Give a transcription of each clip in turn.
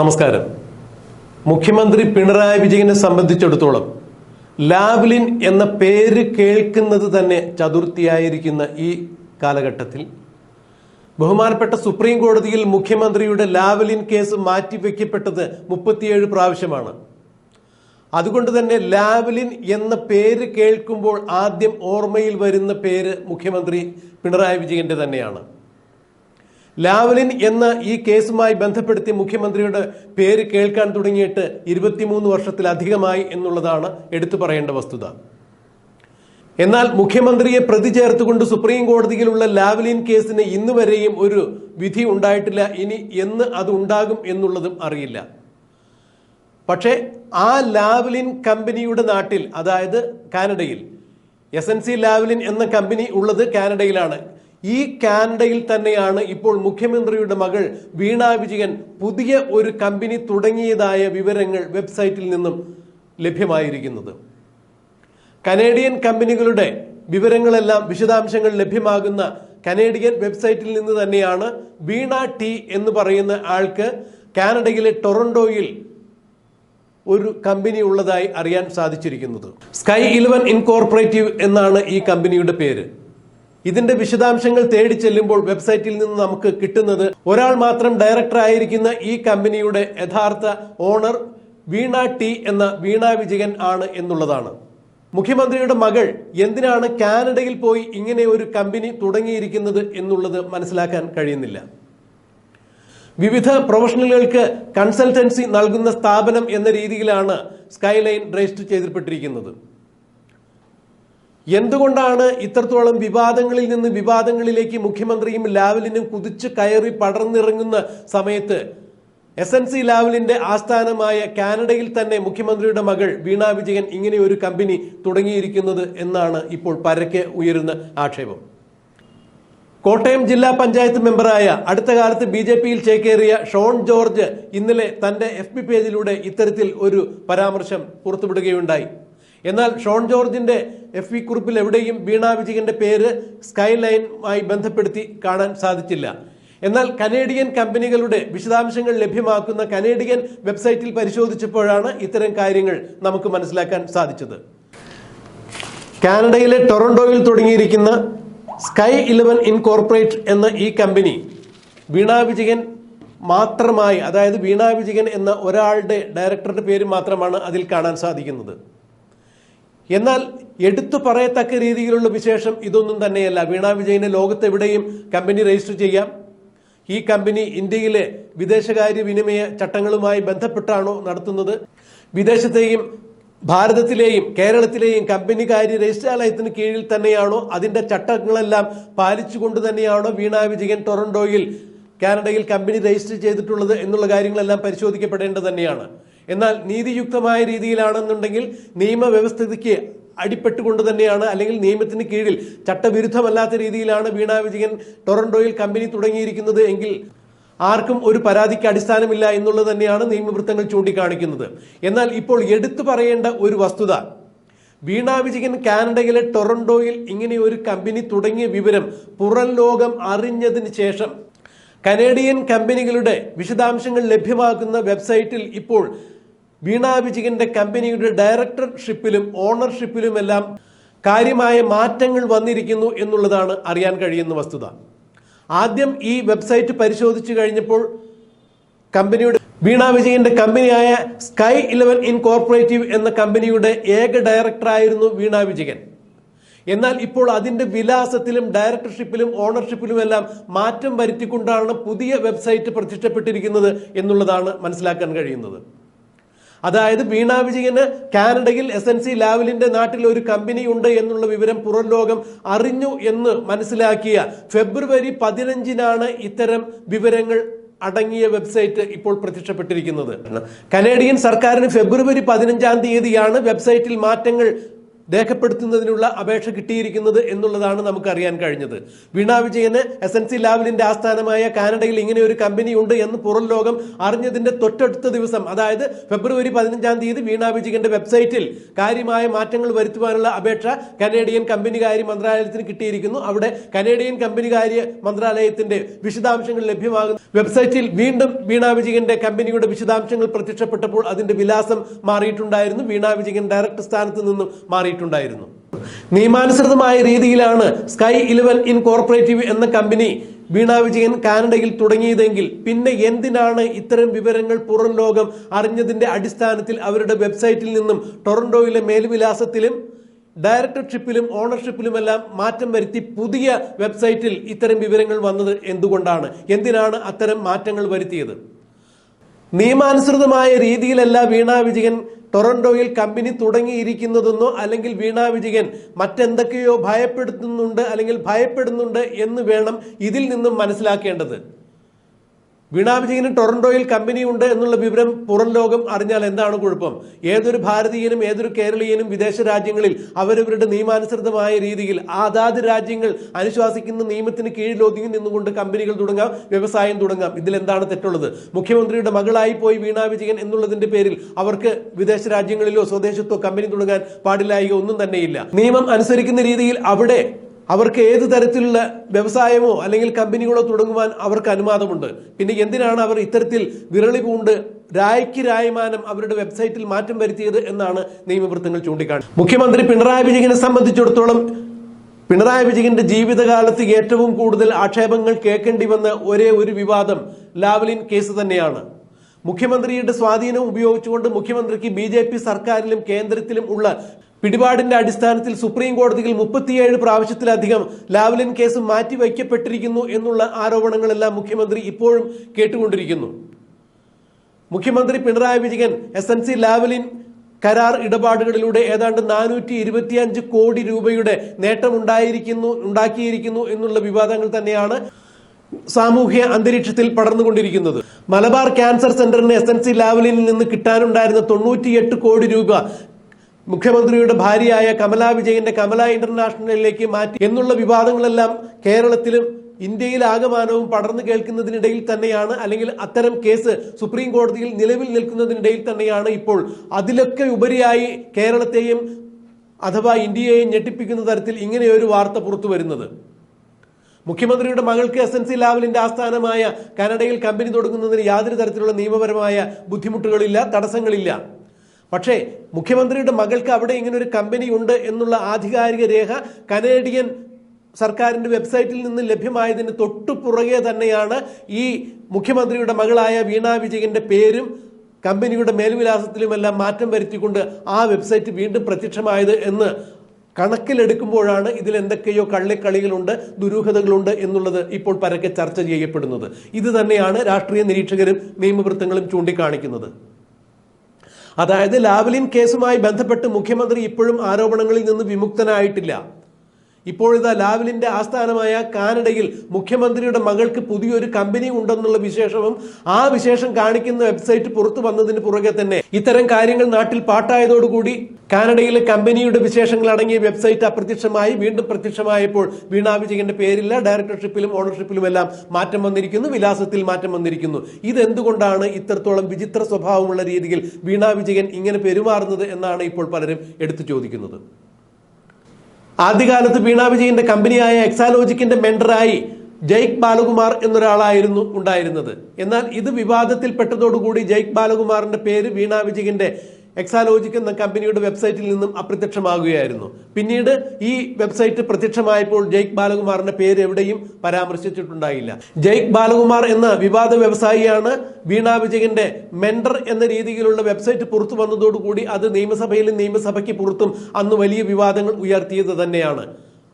നമസ്കാരം. മുഖ്യമന്ത്രി പിണറായി വിജയനെ സംബന്ധിച്ചിടത്തോളം ലാവ്ലിൻ എന്ന പേര് കേൾക്കുന്നത് തന്നെ ചതുർത്ഥിയായിരിക്കുന്ന ഈ കാലഘട്ടത്തിൽ ബഹുമാനപ്പെട്ട സുപ്രീം കോടതിയിൽ മുഖ്യമന്ത്രിയുടെ ലാവ്ലിൻ കേസ് മാറ്റിവെക്കപ്പെട്ടത് മുപ്പത്തിയേഴ് പ്രാവശ്യമാണ്. അതുകൊണ്ട് തന്നെ ലാവ്ലിൻ എന്ന പേര് കേൾക്കുമ്പോൾ ആദ്യം ഓർമ്മയിൽ വരുന്ന പേര് മുഖ്യമന്ത്രി പിണറായി വിജയന്റെ തന്നെയാണ്. ലാവ്ലിൻ എന്ന ഈ കേസുമായി ബന്ധപ്പെടുത്തി മുഖ്യമന്ത്രിയുടെ പേര് കേൾക്കാൻ തുടങ്ങിയിട്ട് ഇരുപത്തിമൂന്ന് വർഷത്തിലധികമായി എന്നുള്ളതാണ് എടുത്തു പറയേണ്ട വസ്തുത. എന്നാൽ മുഖ്യമന്ത്രിയെ പ്രതി ചേർത്തുകൊണ്ട് സുപ്രീം കോടതിയിലുള്ള ലാവലിൻ കേസിന് ഇന്ന് വരെയും ഒരു വിധി ഉണ്ടായിട്ടില്ല. ഇനി എന്ന് അത് ഉണ്ടാകും എന്നുള്ളതും അറിയില്ല. പക്ഷേ ആ ലാവലിൻ കമ്പനിയുടെ നാട്ടിൽ അതായത് കാനഡയിൽ എസ് എൻ സി ലാവലിൻ എന്ന കമ്പനി ഉള്ളത് കാനഡയിലാണ്. ഈ കാനഡയിൽ തന്നെയാണ് ഇപ്പോൾ മുഖ്യമന്ത്രിയുടെ മകൾ വീണ വിജയൻ പുതിയ ഒരു കമ്പനി തുടങ്ങിയതായ വിവരങ്ങൾ വെബ്സൈറ്റിൽ നിന്നും ലഭ്യമായിരിക്കുന്നത്. കനേഡിയൻ കമ്പനികളുടെ വിവരങ്ങളെല്ലാം വിശദാംശങ്ങൾ ലഭ്യമാകുന്ന കനേഡിയൻ വെബ്സൈറ്റിൽ നിന്ന് തന്നെയാണ് വീണ ടി എന്ന് പറയുന്ന ആൾക്ക് കാനഡയിലെ ടൊറന്റോയിൽ ഒരു കമ്പനി ഉള്ളതായി അറിയാൻ സാധിച്ചിരിക്കുന്നത്. സ്കൈ ഇലവൻ ഇൻകോർപ്പറേറ്റീവ് എന്നാണ് ഈ കമ്പനിയുടെ പേര്. ഇതിന്റെ വിശദാംശങ്ങൾ തേടി ചെല്ലുമ്പോൾ വെബ്സൈറ്റിൽ നിന്ന് നമുക്ക് കിട്ടുന്നത് ഒരാൾ മാത്രം ഡയറക്ടർ ആയിരിക്കുന്ന ഈ കമ്പനിയുടെ യഥാർത്ഥ ഓണർ വീണ ടി എന്ന വീണ വിജയൻ ആണ് എന്നുള്ളതാണ്. മുഖ്യമന്ത്രിയുടെ മകൾ എന്തിനാണ് കാനഡയിൽ പോയി ഇങ്ങനെ ഒരു കമ്പനി തുടങ്ങിയിരിക്കുന്നത് എന്നുള്ളത് മനസ്സിലാക്കാൻ കഴിയുന്നില്ല. വിവിധ പ്രൊഫഷണലുകൾക്ക് കൺസൾട്ടൻസി നൽകുന്ന സ്ഥാപനം എന്ന രീതിയിലാണ് സ്കൈലൈൻ രജിസ്റ്റർ ചെയ്തിപ്പെട്ടിരിക്കുന്നത്. എന്തുകൊണ്ടാണ് ഇത്രത്തോളം വിവാദങ്ങളിൽ നിന്ന് വിവാദങ്ങളിലേക്ക് മുഖ്യമന്ത്രിയും ലാവലിനും കുതിച്ചു കയറി പടർന്നിറങ്ങുന്ന സമയത്ത് എസ് എൻ സി ലാവലിന്റെ ആസ്ഥാനമായ കാനഡയിൽ തന്നെ മുഖ്യമന്ത്രിയുടെ മകൾ വീണ വിജയൻ ഇങ്ങനെ ഒരു കമ്പനി തുടങ്ങിയിരിക്കുന്നത് എന്നാണ് ഇപ്പോൾ പരക്കെ ഉയരുന്ന ആക്ഷേപം. കോട്ടയം ജില്ലാ പഞ്ചായത്ത് മെമ്പറായ അടുത്ത കാലത്ത് ബി ജെ പിയിൽ ചേക്കേറിയ ഷോൺ ജോർജ് ഇന്നലെ തന്റെ എഫ് പേജിലൂടെ ഇത്തരത്തിൽ ഒരു പരാമർശം പുറത്തുവിടുകയുണ്ടായി. എന്നാൽ ഷോൺ ജോർജിന്റെ എഫ് വി കുറിപ്പിൽ എവിടെയും വീണ വിജയന്റെ പേര് സ്കൈ ലൈനുമായി ബന്ധപ്പെടുത്തി കാണാൻ സാധിച്ചില്ല. എന്നാൽ കനേഡിയൻ കമ്പനികളുടെ വിശദാംശങ്ങൾ ലഭ്യമാക്കുന്ന കനേഡിയൻ വെബ്സൈറ്റിൽ പരിശോധിച്ചപ്പോഴാണ് ഇത്തരം കാര്യങ്ങൾ നമുക്ക് മനസ്സിലാക്കാൻ സാധിച്ചത്. കാനഡയിലെ ടൊറന്റോയിൽ തുടങ്ങിയിരിക്കുന്ന സ്കൈ ഇലവൻ ഇൻകോർപ്പറേറ്റ് എന്ന ഈ കമ്പനി വീണ വിജയൻ മാത്രമായി അതായത് വീണ വിജയൻ എന്ന ഒരാളുടെ ഡയറക്ടറുടെ പേര് മാത്രമാണ് അതിൽ കാണാൻ സാധിക്കുന്നത്. എന്നാൽ എടുത്തു പറയത്തക്ക രീതിയിലുള്ള വിശേഷം ഇതൊന്നും തന്നെയല്ല. വീണ വിജയനെ ലോകത്തെവിടെയും കമ്പനി രജിസ്റ്റർ ചെയ്യാം. ഈ കമ്പനി ഇന്ത്യയിലെ വിദേശകാര്യ വിനിമയ ചട്ടങ്ങളുമായി ബന്ധപ്പെട്ടാണോ നടത്തുന്നത്? വിദേശത്തെയും ഭാരതത്തിലെയും കേരളത്തിലെയും കമ്പനി കാര്യ രജിസ്ട്രാലയത്തിന് കീഴിൽ തന്നെയാണോ? അതിന്റെ ചട്ടങ്ങളെല്ലാം പാലിച്ചുകൊണ്ട് തന്നെയാണോ വീണ വിജയൻ ടൊറന്റോയിൽ കാനഡയിൽ കമ്പനി രജിസ്റ്റർ ചെയ്തിട്ടുള്ളത് എന്നുള്ള കാര്യങ്ങളെല്ലാം പരിശോധിക്കപ്പെടേണ്ടത് തന്നെയാണ്. എന്നാൽ നീതിയുക്തമായ രീതിയിലാണെന്നുണ്ടെങ്കിൽ നിയമവ്യവസ്ഥയ്ക്ക് അടിപ്പെട്ടുകൊണ്ട് തന്നെയാണ് അല്ലെങ്കിൽ നിയമത്തിന് കീഴിൽ ചട്ടവിരുദ്ധമല്ലാത്ത രീതിയിലാണ് വീണ വിജയൻ ടൊറന്റോയിൽ കമ്പനി തുടങ്ങിയിരിക്കുന്നത് എങ്കിൽ ആർക്കും ഒരു പരാതിക്ക് അടിസ്ഥാനമില്ല എന്നുള്ളത് തന്നെയാണ് നിയമവൃത്തങ്ങൾ ചൂണ്ടിക്കാണിക്കുന്നത്. എന്നാൽ ഇപ്പോൾ എടുത്തു പറയേണ്ട ഒരു വസ്തുത. വീണ വിജയൻ കാനഡയിലെ ടൊറന്റോയിൽ ഇങ്ങനെ ഒരു കമ്പനി തുടങ്ങിയ വിവരം പുറം ലോകം അറിഞ്ഞതിന് ശേഷം കനേഡിയൻ കമ്പനികളുടെ വിശദാംശങ്ങൾ ലഭ്യമാക്കുന്ന വെബ്സൈറ്റിൽ ഇപ്പോൾ വീണ കമ്പനിയുടെ ഡയറക്ടർഷിപ്പിലും ഓണർഷിപ്പിലും എല്ലാം കാര്യമായ മാറ്റങ്ങൾ വന്നിരിക്കുന്നു എന്നുള്ളതാണ് അറിയാൻ കഴിയുന്ന വസ്തുത. ആദ്യം ഈ വെബ്സൈറ്റ് പരിശോധിച്ചു കഴിഞ്ഞപ്പോൾ കമ്പനിയുടെ വീണ വിജയന്റെ കമ്പനിയായ സ്കൈ ഇലവൻ ഇൻകോർപ്പറേറ്റീവ് എന്ന കമ്പനിയുടെ ഏക ഡയറക്ടറായിരുന്നു വീണ വിജയൻ എന്നാൽ ഇപ്പോൾ അതിന്റെ വിലാസത്തിലും ഡയറക്ടർഷിപ്പിലും ഓണർഷിപ്പിലും എല്ലാം മാറ്റം വരുത്തിക്കൊണ്ടാണ് പുതിയ വെബ്സൈറ്റ് പ്രതിഷ്ഠപ്പെട്ടിരിക്കുന്നത് എന്നുള്ളതാണ് മനസ്സിലാക്കാൻ കഴിയുന്നത്. അതായത് വീണ വിജയന് കാനഡയിൽ എസ് എൻ സി ലാവലിന്റെ നാട്ടിൽ ഒരു കമ്പനി ഉണ്ട് എന്നുള്ള വിവരം പുറം ലോകം അറിഞ്ഞു എന്ന് മനസ്സിലാക്കിയ ഫെബ്രുവരി പതിനഞ്ചിനാണ് ഇത്തരം വിവരങ്ങൾ അടങ്ങിയ വെബ്സൈറ്റ് ഇപ്പോൾ പ്രത്യക്ഷപ്പെട്ടിരിക്കുന്നത്. കനേഡിയൻ സർക്കാരിന് ഫെബ്രുവരി പതിനഞ്ചാം തീയതിയാണ് വെബ്സൈറ്റിൽ മാറ്റങ്ങൾ രേഖപ്പെടുത്തുന്നതിനുള്ള അപേക്ഷ കിട്ടിയിരിക്കുന്നത് എന്നുള്ളതാണ് നമുക്ക് അറിയാൻ കഴിഞ്ഞത്. വീണ വിജയന് എസ് എൻ സി ലാവലിന്റെ ആസ്ഥാനമായ കാനഡയിൽ ഇങ്ങനെ ഒരു കമ്പനി ഉണ്ട് എന്ന് പുറം ലോകം അറിഞ്ഞതിന്റെ തൊട്ടടുത്ത ദിവസം അതായത് ഫെബ്രുവരി പതിനഞ്ചാം തീയതി വീണ വിജയന്റെ വെബ്സൈറ്റിൽ കാര്യമായ മാറ്റങ്ങൾ വരുത്തുവാനുള്ള അപേക്ഷ കനേഡിയൻ കമ്പനികാര്യ മന്ത്രാലയത്തിന് കിട്ടിയിരിക്കുന്നു. അവിടെ കനേഡിയൻ കമ്പനികാര്യ മന്ത്രാലയത്തിന്റെ വിശദാംശങ്ങൾ ലഭ്യമാകുന്നു വെബ്സൈറ്റിൽ വീണ്ടും വീണ വിജയന്റെ കമ്പനിയുടെ വിശദാംശങ്ങൾ പ്രത്യക്ഷപ്പെട്ടപ്പോൾ അതിന്റെ വിലാസം മാറിയിട്ടുണ്ടായിരുന്നു. വീണ വിജയൻ ഡയറക്ടർ സ്ഥാനത്ത് നിന്നും മാറിയിട്ടുണ്ടായിരുന്നു നിയമാനുസൃതമായ രീതിയിലാണ് സ്കൈ ഇലവൻ ഇൻകോർപ്പറേറ്റീവ് എന്ന കമ്പനി വീണ വിജയൻ കാനഡയിൽ തുടങ്ങിയതെങ്കിൽ പിന്നെ എന്തിനാണ് ഇത്തരം വിവരങ്ങൾ പുറം ലോകം അറിഞ്ഞതിന്റെ അടിസ്ഥാനത്തിൽ അവരുടെ വെബ്സൈറ്റിൽ നിന്നും ടൊറന്റോയിലെ മേൽവിലാസത്തിലും ഡയറക്ടർഷിപ്പിലും ഓണർഷിപ്പിലുമെല്ലാം മാറ്റം വരുത്തി പുതിയ വെബ്സൈറ്റിൽ ഇത്തരം വിവരങ്ങൾ വന്നത് എന്തുകൊണ്ടാണ്? എന്തിനാണ് അത്തരം മാറ്റങ്ങൾ വരുത്തിയത്? നിയമാനുസൃതമായ രീതിയിലല്ല വീണ വിജയൻ ടൊറന്റോയിൽ കമ്പനി തുടങ്ങിയിരിക്കുന്നതെന്നോ അല്ലെങ്കിൽ വീണ വിജയൻ മറ്റെന്തൊക്കെയോ ഭയപ്പെടുത്തുന്നുണ്ട് അല്ലെങ്കിൽ ഭയപ്പെടുന്നുണ്ട് എന്ന് വേണം ഇതിൽ നിന്നും മനസ്സിലാക്കേണ്ടത്. വീണ വിജയന് ടൊറന്റോയിൽ കമ്പനിയുണ്ട് എന്നുള്ള വിവരം പുറം ലോകം അറിഞ്ഞാൽ എന്താണ് കുഴപ്പം? ഏതൊരു ഭാരതീയനും ഏതൊരു കേരളീയനും വിദേശ രാജ്യങ്ങളിൽ അവരവരുടെ നിയമാനുസൃതമായ രീതിയിൽ അതാത് രാജ്യങ്ങൾ അനുശാസിക്കുന്ന നിയമത്തിന് കീഴിൽ ഒതുങ്ങി നിന്നുകൊണ്ട് കമ്പനികൾ തുടങ്ങാം വ്യവസായം തുടങ്ങാം. ഇതിൽ എന്താണ് തെറ്റുള്ളത്? മുഖ്യമന്ത്രിയുടെ മകളായി പോയി വീണാവിജയൻ എന്നുള്ളതിന്റെ പേരിൽ അവർക്ക് വിദേശ രാജ്യങ്ങളിലോ സ്വദേശത്തോ കമ്പനി തുടങ്ങാൻ പാടില്ലായിക ഒന്നും തന്നെയില്ല. നിയമം അനുസരിക്കുന്ന രീതിയിൽ അവിടെ അവർക്ക് ഏത് തരത്തിലുള്ള വ്യവസായമോ അല്ലെങ്കിൽ കമ്പനികളോ തുടങ്ങുവാൻ അവർക്ക് അനുവാദമുണ്ട്. പിന്നെ എന്തിനാണ് അവർ ഇത്തരത്തിൽ വിരളി പൂണ്ട് രായ്ക്ക് രായമാനം അവരുടെ വെബ്സൈറ്റിൽ മാറ്റം വരുത്തിയത് എന്നാണ് നിയമവൃത്തങ്ങൾ ചൂണ്ടിക്കാണിച്ചത് മുഖ്യമന്ത്രി പിണറായി വിജയനെ സംബന്ധിച്ചിടത്തോളം പിണറായി വിജയന്റെ ജീവിതകാലത്ത് ഏറ്റവും കൂടുതൽ ആക്ഷേപങ്ങൾ കേൾക്കേണ്ടി വന്ന ഒരേ ഒരു വിവാദം ലാവലിൻ കേസ് തന്നെയാണ്. മുഖ്യമന്ത്രിയുടെ സ്വാധീനം ഉപയോഗിച്ചുകൊണ്ട് മുഖ്യമന്ത്രിക്ക് ബി സർക്കാരിലും കേന്ദ്രത്തിലും ഉള്ള പിടിപാടിന്റെ അടിസ്ഥാനത്തിൽ സുപ്രീം കോടതിയിൽ മുപ്പത്തിയേഴ് പ്രാവശ്യത്തിലധികം ലാവ്ലിൻ കേസ് മാറ്റിവയ്ക്കപ്പെട്ടിരിക്കുന്നു എന്നുള്ള ആരോപണങ്ങളെല്ലാം മുഖ്യമന്ത്രി ഇപ്പോഴും കേട്ടുകൊണ്ടിരിക്കുന്നു. മുഖ്യമന്ത്രി Pinarayi Vijayan S N C Lavalin കരാർ ഇടപാടുകളിലൂടെ ഏതാണ്ട് നാനൂറ്റി ഇരുപത്തിയഞ്ച് കോടി രൂപയുടെ നേട്ടമുണ്ടായിരിക്കുന്നു ഉണ്ടാക്കിയിരിക്കുന്നു എന്നുള്ള വിവാദങ്ങൾ തന്നെയാണ് സാമൂഹ്യ അന്തരീക്ഷത്തിൽ പടർന്നുകൊണ്ടിരിക്കുന്നത്. മലബാർ ക്യാൻസർ സെന്ററിന് എസ് എൻ സി ലാവലിനിൽ നിന്ന് കിട്ടാനുണ്ടായിരുന്ന തൊണ്ണൂറ്റിയെട്ട് കോടി രൂപ മുഖ്യമന്ത്രിയുടെ ഭാര്യയായ കമലാ വിജയന്റെ കമല ഇന്റർനാഷണലിലേക്ക് മാറ്റി എന്നുള്ള വിവാദങ്ങളെല്ലാം കേരളത്തിലും ഇന്ത്യയിൽ ആകമാനവും പടർന്നു കേൾക്കുന്നതിനിടയിൽ തന്നെയാണ് അല്ലെങ്കിൽ അത്തരം കേസ് സുപ്രീം കോടതിയിൽ നിലവിൽ നിൽക്കുന്നതിനിടയിൽ തന്നെയാണ് ഇപ്പോൾ. അതിലൊക്കെ ഉപരിയായി കേരളത്തെയും അഥവാ ഇന്ത്യയെയും ഞെട്ടിപ്പിക്കുന്ന തരത്തിൽ ഇങ്ങനെയൊരു വാർത്ത പുറത്തു വരുന്നത്. മുഖ്യമന്ത്രിയുടെ മകൾക്ക് എസ് എൻ സി ലാവലിന്റെ ആസ്ഥാനമായ കാനഡയിൽ കമ്പനി തുടങ്ങുന്നതിന് യാതൊരു തരത്തിലുള്ള നിയമപരമായ ബുദ്ധിമുട്ടുകളില്ല തടസ്സങ്ങളില്ല. പക്ഷേ മുഖ്യമന്ത്രിയുടെ മകൾക്ക് അവിടെ ഇങ്ങനെ ഒരു കമ്പനി ഉണ്ട് എന്നുള്ള ആധികാരിക രേഖ കനേഡിയൻ സർക്കാരിന്റെ വെബ്സൈറ്റിൽ നിന്ന് ലഭ്യമായതിന് തൊട്ടു പുറകെ തന്നെയാണ് ഈ മുഖ്യമന്ത്രിയുടെ മകളായ വീണ വിജയന്റെ പേരും കമ്പനിയുടെ മേൽവിലാസത്തിലുമെല്ലാം മാറ്റം വരുത്തിക്കൊണ്ട് ആ വെബ്സൈറ്റ് വീണ്ടും പ്രത്യക്ഷമായത് എന്ന് കണക്കിലെടുക്കുമ്പോഴാണ് ഇതിൽ എന്തൊക്കെയോ കള്ളിക്കളികളുണ്ട് ദുരൂഹതകളുണ്ട് എന്നുള്ളത് ഇപ്പോൾ പരക്കെ ചർച്ച ചെയ്യപ്പെടുന്നത്. ഇത് തന്നെയാണ് രാഷ്ട്രീയ നിരീക്ഷകരും നിയമവൃത്തങ്ങളും ചൂണ്ടിക്കാണിക്കുന്നത്. അതായത് ലാവലിൻ കേസുമായി ബന്ധപ്പെട്ട് മുഖ്യമന്ത്രി ഇപ്പോഴും ആരോപണങ്ങളിൽ നിന്ന് വിമുക്തനായിട്ടില്ല. ഇപ്പോഴിതാ ലാവലിന്റെ ആസ്ഥാനമായ കാനഡയിൽ മുഖ്യമന്ത്രിയുടെ മകൾക്ക് പുതിയൊരു കമ്പനി ഉണ്ടെന്നുള്ള വിശേഷവും ആ വിശേഷം കാണിക്കുന്ന വെബ്സൈറ്റ് പുറത്തു വന്നതിന് പുറകെ തന്നെ ഇത്തരം കാര്യങ്ങൾ നാട്ടിൽ പാട്ടായതോടുകൂടി കാനഡയിലെ കമ്പനിയുടെ വിശേഷങ്ങൾ അടങ്ങിയ വെബ്സൈറ്റ് അപ്രത്യക്ഷമായി വീണ്ടും പ്രത്യക്ഷമായപ്പോൾ വീണാ വിജയന്റെ പേരില്ല ഡയറക്ടർഷിപ്പിലും ഓണർഷിപ്പിലും എല്ലാം മാറ്റം വന്നിരിക്കുന്നു വിലാസത്തിൽ മാറ്റം വന്നിരിക്കുന്നു. ഇതെന്തുകൊണ്ടാണ് ഇത്രത്തോളം വിചിത്ര സ്വഭാവമുള്ള രീതിയിൽ വീണാ വിജയൻ ഇങ്ങനെ പെരുമാറുന്നത് എന്നാണ് ഇപ്പോൾ പലരും എടുത്തു ചോദിക്കുന്നത്. ആദ്യകാലത്ത് വീണ വിജയന്റെ കമ്പനിയായ എക്സാലോജിക്കിന്റെ മെൻഡറായി ജയ്ക് ബാലകുമാർ എന്നൊരാളായിരുന്നു ഉണ്ടായിരുന്നത്. എന്നാൽ ഇത് വിവാദത്തിൽപ്പെട്ടതോടുകൂടി ജയ്ക് ബാലകുമാറിന്റെ പേര് വീണ വിജയന്റെ എക്സാലോജിക് എന്ന കമ്പനിയുടെ വെബ്സൈറ്റിൽ നിന്നും അപ്രത്യക്ഷമാകുകയായിരുന്നു. പിന്നീട് ഈ വെബ്സൈറ്റ് പ്രത്യക്ഷമായപ്പോൾ ജയ്ക് ബാലകുമാറിന്റെ പേര് എവിടെയും പരാമർശിച്ചിട്ടുണ്ടായില്ല. ജയ്ക് ബാലകുമാർ എന്ന വിവാദ വ്യവസായിയാണ് വീണ വിജയന്റെ മെൻഡർ എന്ന രീതിയിലുള്ള വെബ്സൈറ്റ് പുറത്തു വന്നതോടുകൂടി അത് നിയമസഭയിലും നിയമസഭയ്ക്ക് പുറത്തും അന്ന് വലിയ വിവാദങ്ങൾ ഉയർത്തിയത് തന്നെയാണ്.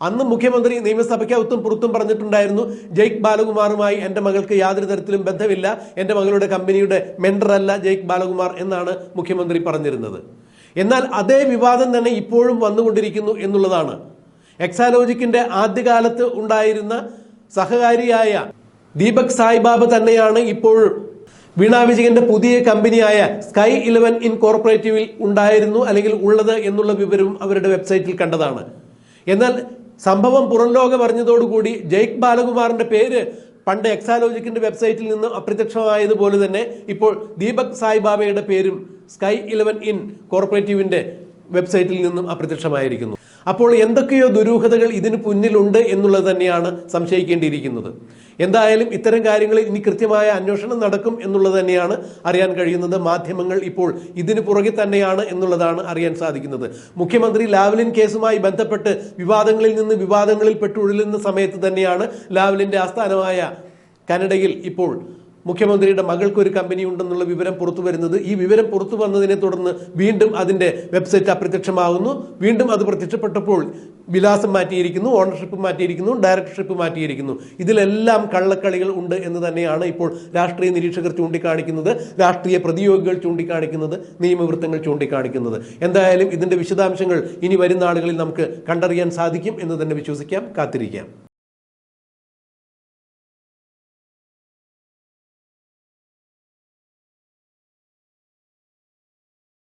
അന്ന് മുഖ്യമന്ത്രി നിയമസഭയ്ക്ക് അകത്തും പുറത്തും പറഞ്ഞിട്ടുണ്ടായിരുന്നു ജയ്ക് ബാലകുമാറുമായി എന്റെ മകൾക്ക് യാതൊരു തരത്തിലും ബന്ധമില്ല എന്റെ മകളുടെ കമ്പനിയുടെ മെൻഡറല്ല ജയ്ക് ബാലകുമാർ എന്നാണ് മുഖ്യമന്ത്രി പറഞ്ഞിരുന്നത്. എന്നാൽ അതേ വിവാദം തന്നെ ഇപ്പോഴും വന്നുകൊണ്ടിരിക്കുന്നു എന്നുള്ളതാണ്. എക്സാലോജിക്കിന്റെ ആദ്യകാലത്ത് ഉണ്ടായിരുന്ന സഹകാരിയായ ദീപക് സായിബാബ തന്നെയാണ് ഇപ്പോൾ വീണ വിജയന്റെ പുതിയ കമ്പനിയായ സ്കൈ ഇലവൻ ഇൻകോർപ്പറേറ്റീവിൽ ഉണ്ടായിരുന്നു അല്ലെങ്കിൽ ഉള്ളത് എന്നുള്ള വിവരവും അവരുടെ വെബ്സൈറ്റിൽ കണ്ടതാണ്. എന്നാൽ സംഭവം പുറം ലോകം അറിഞ്ഞതോടുകൂടി ജയ്ക്ക് ബാലകുമാറിന്റെ പേര് പണ്ട് എക്സാലോജിക്കിന്റെ വെബ്സൈറ്റിൽ നിന്ന് അപ്രത്യക്ഷമായതുപോലെ തന്നെ ഇപ്പോൾ ദീപക് സായിബാബയുടെ പേരും സ്കൈ ഇലവൻ ഇൻ കോർപ്പറേറ്റീവിന്റെ വെബ്സൈറ്റിൽ നിന്നും അപ്രത്യക്ഷമായിരിക്കുന്നു. അപ്പോൾ എന്തൊക്കെയോ ദുരൂഹതകൾ ഇതിന് പിന്നിലുണ്ട് എന്നുള്ളത് തന്നെയാണ് സംശയിക്കേണ്ടിയിരിക്കുന്നത്. എന്തായാലും ഇത്തരം കാര്യങ്ങളിൽ ഇനി കൃത്യമായ അന്വേഷണം നടക്കും എന്നുള്ളത് തന്നെയാണ് അറിയാൻ കഴിയുന്നത്. മാധ്യമങ്ങൾ ഇപ്പോൾ ഇതിന് പുറകെ തന്നെയാണ് എന്നുള്ളതാണ് അറിയാൻ സാധിക്കുന്നത്. മുഖ്യമന്ത്രി ലാവ്ലിൻ കേസുമായി ബന്ധപ്പെട്ട് വിവാദങ്ങളിൽ നിന്ന് വിവാദങ്ങളിൽ പെട്ടുഴലുന്ന സമയത്ത് തന്നെയാണ് ലാവ്ലിന്റെ ആസ്ഥാനമായ കാനഡയിൽ ഇപ്പോൾ മുഖ്യമന്ത്രിയുടെ മകൾക്ക് ഒരു കമ്പനി ഉണ്ടെന്നുള്ള വിവരം പുറത്തു വരുന്നത് ഈ വിവരം പുറത്തു വന്നതിനെ തുടർന്ന് വീണ്ടും അതിന്റെ വെബ്സൈറ്റ് അപ്രത്യക്ഷമാകുന്നു വീണ്ടും അത് പ്രത്യക്ഷപ്പെട്ടപ്പോൾ വിലാസം മാറ്റിയിരിക്കുന്നു ഓണർഷിപ്പ് മാറ്റിയിരിക്കുന്നു ഡയറക്ടർഷിപ്പ് മാറ്റിയിരിക്കുന്നു. ഇതിലെല്ലാം കള്ളക്കളികൾ ഉണ്ട് എന്ന് തന്നെയാണ് ഇപ്പോൾ രാഷ്ട്രീയ നിരീക്ഷകർ ചൂണ്ടിക്കാണിക്കുന്നത് രാഷ്ട്രീയ പ്രതിയോഗികൾ ചൂണ്ടിക്കാണിക്കുന്നത് നിയമവൃത്തങ്ങൾ ചൂണ്ടിക്കാണിക്കുന്നത്. എന്തായാലും ഇതിന്റെ വിശദാംശങ്ങൾ ഇനി വരുന്ന ആളുകളിൽ നമുക്ക് കണ്ടറിയാൻ സാധിക്കും എന്ന് തന്നെ വിശ്വസിക്കാം. കാത്തിരിക്കാം.